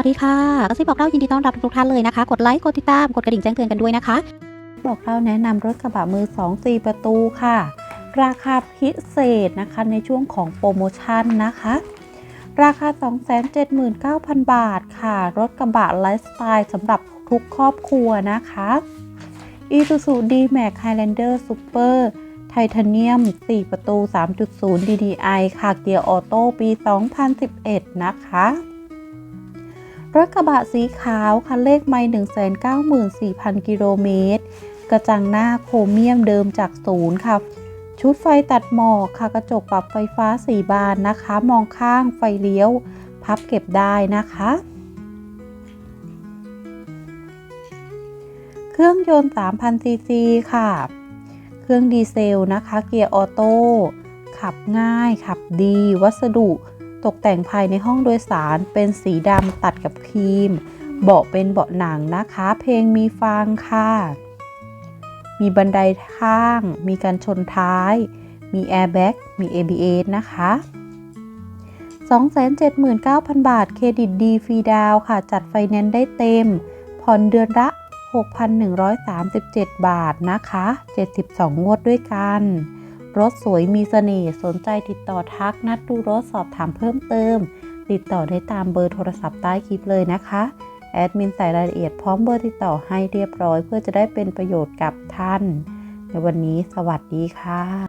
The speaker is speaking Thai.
วัสดีค่ะกระซิบบอกเล่ายินดีต้อนรับทุกท่านเลยนะคะ กดไลค์ กดติดตาม กดกระดิ่งแจ้งเตือนกันด้วยนะคะ บอกเราแนะนำรถกระบะมือ2 4 ประตูค่ะ ราคาพิเศษนะคะในช่วงของโปรโมชั่นนะคะ ราคา 279,000 บาทค่ะ รถกระบะไลฟ์สไตล์สำหรับทุกครอบครัวนะคะ Isuzu D-Max Highlander Super Titanium 4ประตู 3.0 DDI ค่ะ เกียร์ออโต้ปี 2011 นะคะ รถกระบะสีขาวคันเลขไม่194,000 กิโลเมตร กระจังหน้าโครเมียมเดิมจากศูนย์ค่ะ ชุดไฟตัดหมอกค่ะกระจกปรับไฟฟ้า4บานนะคะ มองข้างไฟเลี้ยว พับเก็บได้นะคะ เครื่องยนต์ 3,000 ซีซีค่ะ เครื่องดีเซลนะคะ เกียร์ออโต้ ขับง่าย ขับดี วัสดุ ตกแต่งภายในห้องโดยสารเป็นสีดำตัดกับครีม เบาะเป็นเบาะหนังนะคะ เพลงมีฟังค่ะ มีบันไดข้าง มีการชนท้าย มีแอร์แบ็กมี ABS นะคะ279,000 บาท เครดิตดีฟรีดาวค่ะ จัดไฟแนนซ์ได้เต็ม ผ่อนเดือนละ 6,137 บาทนะคะ 72 งวดด้วยกัน รถสวยมีเสน่ห์สนใจติดต่อทักนัดดูรถสอบถามเพิ่มเติม ติดต่อได้ตามเบอร์โทรศัพท์ใต้คลิปเลยนะคะ แอดมินใส่รายละเอียดพร้อมเบอร์ติดต่อให้เรียบร้อย เพื่อจะได้เป็นประโยชน์กับท่าน ในวันนี้สวัสดีค่ะ